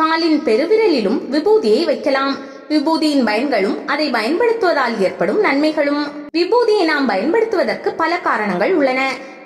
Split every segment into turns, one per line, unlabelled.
காலின் பெருவிரலிலும் விபூதியை வைக்கலாம். விபூதியின் பயன்களும் அதை பயன்படுத்துவதால் ஏற்படும் நன்மைகளும். விபூதியை நாம் பயன்படுத்துவதற்கு பல காரணங்கள் உள்ளன.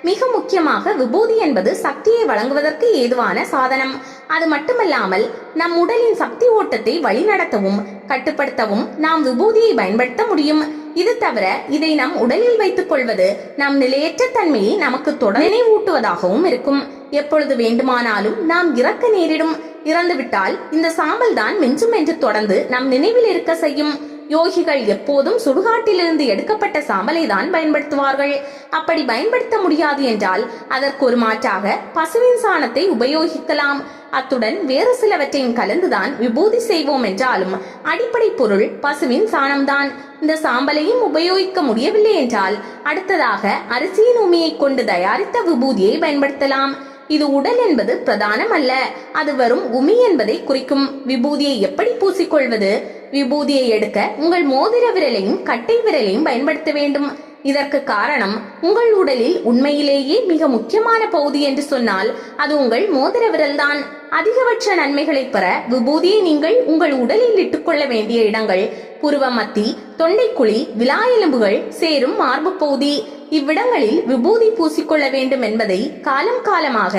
மிக முக்கியமாக விபூதி என்பது சக்தியை வழங்குவதற்கு ஏதுவான சாதனம். அது மட்டுமல்லாமல் நம் உடலின் சக்தி ஓட்டத்தை வழிநடத்தவும் கட்டுப்படுத்தவும் நாம் விபூதியை பயன்படுத்த முடியும். இது தவிர இதை நம் உடலில் வைத்துக் கொள்வது நம் நிலையற்ற தன்மையை நமக்கு தொடர் நினைவூட்டுவதாகவும் இருக்கும். எப்பொழுது வேண்டுமானாலும் நாம் இறக்க நேரிடும். இறந்துவிட்டால் இந்த சாம்பல் தான் மிஞ்சும் என்று தொடர்ந்து நம் நினைவில் இருக்க செய்யும். யோகிகள் எப்போதும் சுடுகாட்டிலிருந்து எடுக்கப்பட்ட சாம்பலை தான் பயன்படுத்துவார்கள். அப்படி பயன்படுத்த முடியாது என்றால் அதற்கு ஒரு மாற்றாக பசுவின் சாணத்தை உபயோகிக்கலாம். அத்துடன் வேறு சிலவற்றையும் கலந்துதான் விபூதி செய்வோம் என்றாலும் அடிப்படை பொருள் பசுவின் சாணம்தான் இந்த சாம்பலையும் உபயோகிக்க முடியவில்லை என்றால் அடுத்ததாக அரிசியின் உமியை கொண்டு தயாரித்த விபூதியை பயன்படுத்தலாம். இது உடல் என்பது பிரதானம் அல்ல அது வரும் உமி என்பதை குறிக்கும். விபூதியை எப்படி பூசிக்கொள்வது? விபூதியை எடுக்க உங்கள் மோதிர விரலையும் கட்டை விரலையும் பயன்படுத்த வேண்டும். இதற்கு காரணம் உங்கள் உடலில் உண்மையிலேயே மிக முக்கியமான பகுதி என்று சொன்னால் அது உங்கள் மோதிர விரல்தான். அதிகபட்ச நன்மைகளை பெற விபூதியை நீங்கள் உங்கள் உடலில் இட்டுக்கொள்ள வேண்டிய இடங்கள் புருவ மத்தி தொண்டைக்குழி விலா எலும்புகள் சேரும் மார்பு பகுதி. இவ்விடங்களில் விபூதி பூசிக்கொள்ள வேண்டும் என்பதை காலம் காலமாக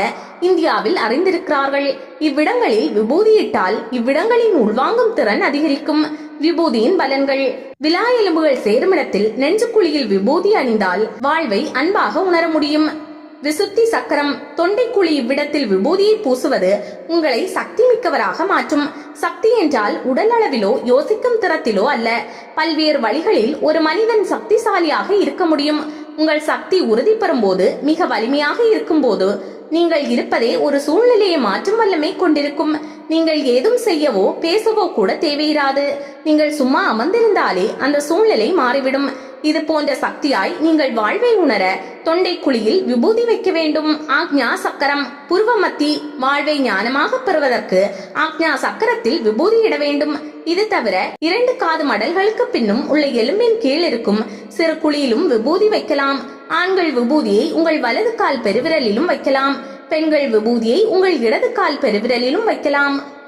இந்தியாவில் அறிந்திருக்கிறார்கள். இவ்விடங்களில் விபூதியிட்டால் இவ்விடங்களின் உள்வாங்கும் திறன் அதிகரிக்கும். விபூதியின் பலன்கள். விலா எலும்புகள் சேருமிடத்தில் நெஞ்சுக்குழியில் விபூதி அணிந்தால் வாழ்வை அன்பாக உணர முடியும். விசுத்தி சக்கரம் தொண்டைக்குழி இவ்விடத்தில் விபூதியை பூசுவது உங்களை சக்தி மிக்கவராக மாற்றும். சக்தி என்றால் உடல் அளவிலோ யோசிக்கும் திறத்திலோ அல்ல. பல்வேறு வழிகளில் ஒரு மனிதன் சக்திசாலியாக இருக்க முடியும். உங்கள் சக்தி உறுதி பெறும்போது மிக வலிமையாக இருக்கும்போது நீங்கள் இருப்பதே ஒரு சூழ்நிலையை மாற்றும் வல்லமை கொண்டிருக்கும். நீங்கள் ஏதும் செய்யவோ பேசவோ கூட தேவையிராது. நீங்கள் சும்மா அமர்ந்திருந்தாலே அந்த சூழ்நிலை மாறிவிடும். இது போன்ற சக்தியாய் நீங்கள் வாழ்வை உணர தொண்டை குழியில் விபூதி வைக்க வேண்டும். ஆக்ஞா சக்கரம். புருவமத்தி. வாழ்வை ஞானமாக பெறுவதற்கு ஆக்ஞா சக்கரத்தில் விபூதி இட வேண்டும். இது தவிர இரண்டு காது மடல்களுக்கு பின்னும் உள்ள எலும்பின் கீழ் இருக்கும் சிறு குழியிலும் விபூதி வைக்கலாம். ஆண்கள் விபூதியை உங்கள் வலது கால் பெருவிரலிலும் வைக்கலாம். பெண்கள் விபூதியை உங்கள் இடது கால் பெருவிரலிலும் வைக்கலாம்.